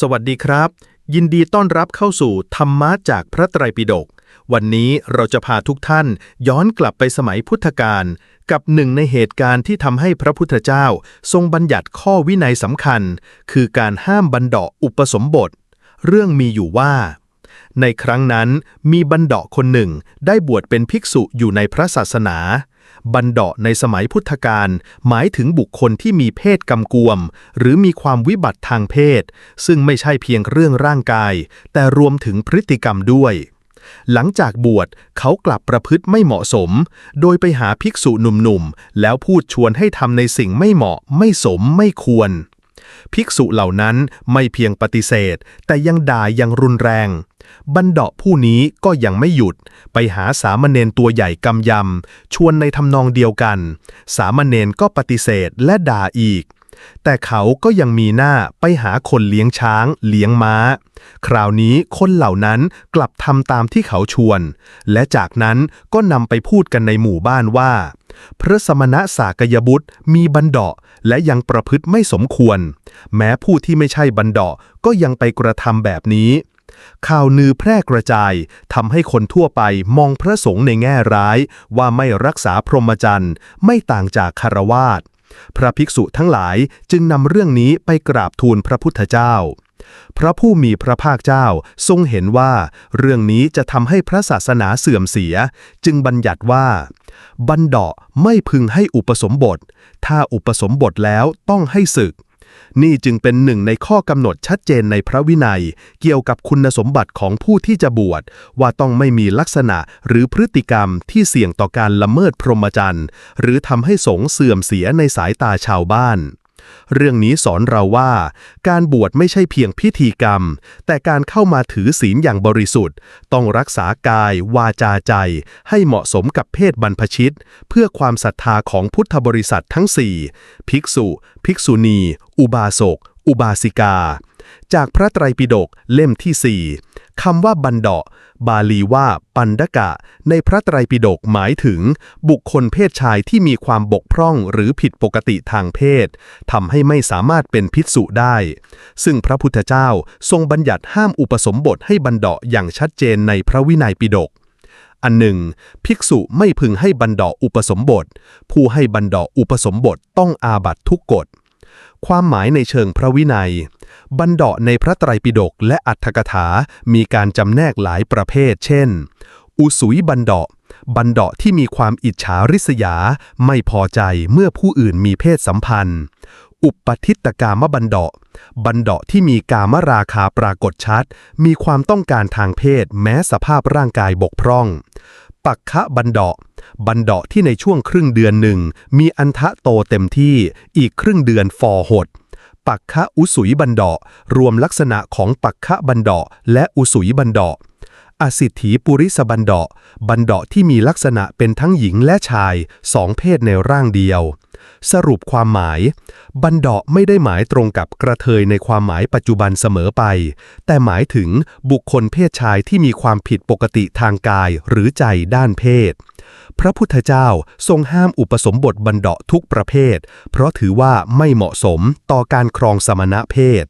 สวัสดีครับ ยินดีต้อนรับเข้าสู่ธรรมะจากพระไตรปิฎกวันนี้เราจะพาทุกท่านย้อนกลับไปสมัยพุทธกาลกับหนึ่งในเหตุการณ์ที่ทำให้พระพุทธเจ้า ทรงบัญญัติข้อวินัยสำคัญ คือการห้ามบันดาะอุปสมบท เรื่องมีอยู่ว่า ในครั้งนั้นมีบันดาะคนหนึ่งได้บวชเป็นภิกษุอยู่ในพระศาสนา บันดาะในสมัยพุทธกาลหมายถึงบุคคลที่มีเพศกำกวม หรือมีความวิบัติทางเพศ ซึ่งไม่ใช่เพียงเรื่องร่างกาย แต่รวมถึงพฤติกรรมด้วย หลังจากบวชเขากลับประพฤติไม่เหมาะสม โดยไปหาภิกษุหนุ่มๆ แล้วพูดชวนให้ทำในสิ่งไม่เหมาะ ไม่สมไม่ควร ภิกษุเหล่านั้นไม่เพียงปฏิเสธ แต่ยังด่ายังรุนแรงบันดาะผู้นี้ก็ยังไม่หยุด ไปหาสามเณรตัวใหญ่กำยำ ชวนในทำนองเดียวกัน สามเณรก็ปฏิเสธและด่าอีก แต่เขาก็ยังมีหน้าไปหาคนเลี้ยงช้าง เลี้ยงม้า คราวนี้คนเหล่านั้นกลับทำตามที่เขาชวน และจากนั้นก็นำไปพูดกันในหมู่บ้านว่า พระสมณะสากยบุตรมีบันดาะและยังประพฤติไม่สมควร แม้ผู้ที่ไม่ใช่บันดาะก็ยังไปกระทำแบบนี้ ข่าวนือแพร่กระจายทำให้คนทั่วไปมองพระสงฆ์ในแง่ร้าย ว่าไม่รักษาพรหมจรรย์ไม่ต่างจากคารวาสพระภิกษุทั้งหลายจึงนำเรื่องนี้ไปกราบทูลพระพุทธเจ้า พระผู้มีพระภาคเจ้าทรงเห็นว่า เรื่องนี้จะทำให้พระศาสนาเสื่อมเสีย จึงบัญญัติว่า บันดาะไม่พึงให้อุปสมบท ถ้าอุปสมบทแล้วต้องให้ศึก นี่จึงเป็นหนึ่งในข้อกำหนดชัดเจนในพระวินัย เกี่ยวกับคุณสมบัติของผู้ที่จะบวช ว่าต้องไม่มีลักษณะหรือพฤติกรรมที่เสี่ยงต่อการละเมิดพรหมจรรย์ หรือทำให้สงเสื่อมเสียในสายตาชาวบ้าน เรื่องนี้สอนเราว่า การบวชไม่ใช่เพียงพิธีกรรม แต่การเข้ามาถือศีลอย่างบริสุทธิ์ ต้องรักษากาย วาจาใจ ให้เหมาะสมกับเพศบรรพชิต เพื่อความศรัทธาของพุทธบริษัททั้งสี่ภิกษุ ภิกษุณี อุบาสก อุบาสิกา จากพระไตรปิฎกเล่มที่สี่คำว่าบันดาะ บาลีว่าปันดกะ ในพระไตรปิฎกหมายถึง บุคคลเพศชายที่มีความบกพร่องหรือผิดปกติทางเพศทำให้ไม่สามารถเป็นพิษสุได้ ซึ่งพระพุทธเจ้าทรงบัญญัติห้ามอุปสมบทให้บันดาะอย่างชัดเจนในพระวินัยปิฎกอันหนึ่ง ภิกษุไม่พึงให้บันดาะอุปสมบท ผู้ให้บันดาะอุปสมบทต้องอาบัตทุกกฎความหมายในเชิงพระวินัย บันดาะในพระไตรปิฎกและอัตถกถา มีการจำแนกหลายประเภท เช่น อุสุยบันดาะบันดาะที่มีความอิจฉาริษยา ไม่พอใจเมื่อผู้อื่นมีเพศสัมพันธ์ อุปทิตกามบันดาะบันดาะที่มีกามราคาปรากฏชัด มีความต้องการทางเพศแม้สภาพร่างกายบกพร่อง ปักคะบันดาะบันดาะที่ในช่วงครึ่งเดือนหนึ่งมีอันทะโตเต็มที่อีกครึ่งเดือนฟอหด ปักคะอุสุยบันดาะรวมลักษณะของปักคะบันดาะและอุสุยบันดาะอสิทธิปุริสบันดาะบันดาะที่มีลักษณะเป็นทั้งหญิงและชายสองเพศในร่างเดียว สรุปความหมาย บันดาะไม่ได้หมายตรงกับกระเทยในความหมายปัจจุบันเสมอไป แต่หมายถึงบุคคลเพศชายที่มีความผิดปกติทางกายหรือใจด้านเพศ พระพุทธเจ้าทรงห้ามอุปสมบทบันดาะทุกประเภท เพราะถือว่าไม่เหมาะสมต่อการครองสมณะเพศ